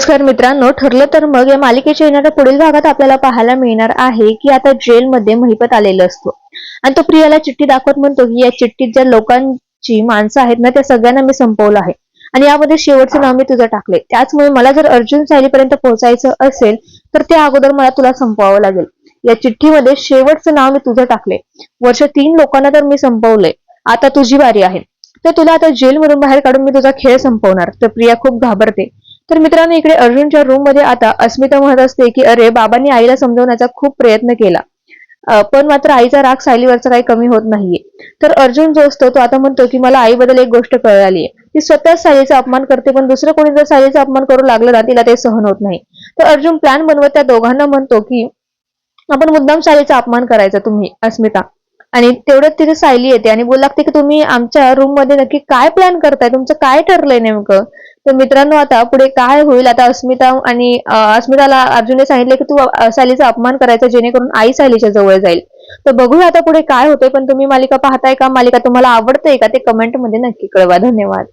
नमस्कार मित्रांनो ठरलं तर मग या मालिकेच्या येणाऱ्या पुढील भागात आपल्याला पाहायला मिळणार आहे की आता जेलमध्ये महिपत आलेला असतो. आणि तो प्रियाला चिठ्ठी दाखवत म्हणतो की या चिठ्ठीत ज्या लोकांची माणसं आहेत ना त्या सगळ्यांना मी संपवलं आहे. आणि यामध्ये शेवटचं नाव मी तुझं टाकले त्याचमुळे मला जर अर्जुन सायलीपर्यंत पोहोचायचं असेल तर त्या अगोदर मला तुला संपवावं लागेल. या चिठ्ठीमध्ये शेवटचं नाव मी तुझं टाकले वर्ष तीन लोकांना तर मी संपवलंय. आता तुझी बारी आहे. तर तुला आता जेलमधून बाहेर काढून मी तुझा खेळ संपवणार. तर प्रिया खूप घाबरते. तर मित्रांनो इकडे अर्जुनच्या रूममध्ये आता अस्मिता म्हणत असते की अरे बाबांनी आईला समजवण्याचा खूप प्रयत्न केला. पण मात्र आईचा राग सायलीवरचा काही कमी होत नाहीये. तर अर्जुन जो असतो तो आता म्हणतो की मला आईबद्दल एक गोष्ट कळाली आहे ती स्वतःच सायलीचा अपमान करते पण दुसरं कोणी जर सायलीचा अपमान करू लागलं ना तिला ते सहन होत नाही. तर अर्जुन प्लॅन बनवत त्या दोघांना म्हणतो की आपण मुद्दाम सायलीचा अपमान करायचा तुम्ही अस्मिता. आणि तेवढ्यात तिथे सायली येते आणि बोलू लागते की तुम्ही आमच्या रूममध्ये नक्की काय प्लॅन करताय? तुमचं काय ठरलंय नेमकं? तर मित्रांनो आता पुढे काय होईल? आता अस्मिता आणि अस्मिताला अर्जुनने सांगितले की तू सालीचा अपमान करायचा जेणेकरून आई सालीच्या जवळ जाईल. तर बघूया आता पुढे काय होतंय पण तुम्ही मालिका पाहताय का? मालिका तुम्हाला आवडते का? ते कमेंटमध्ये नक्की कळवा. धन्यवाद.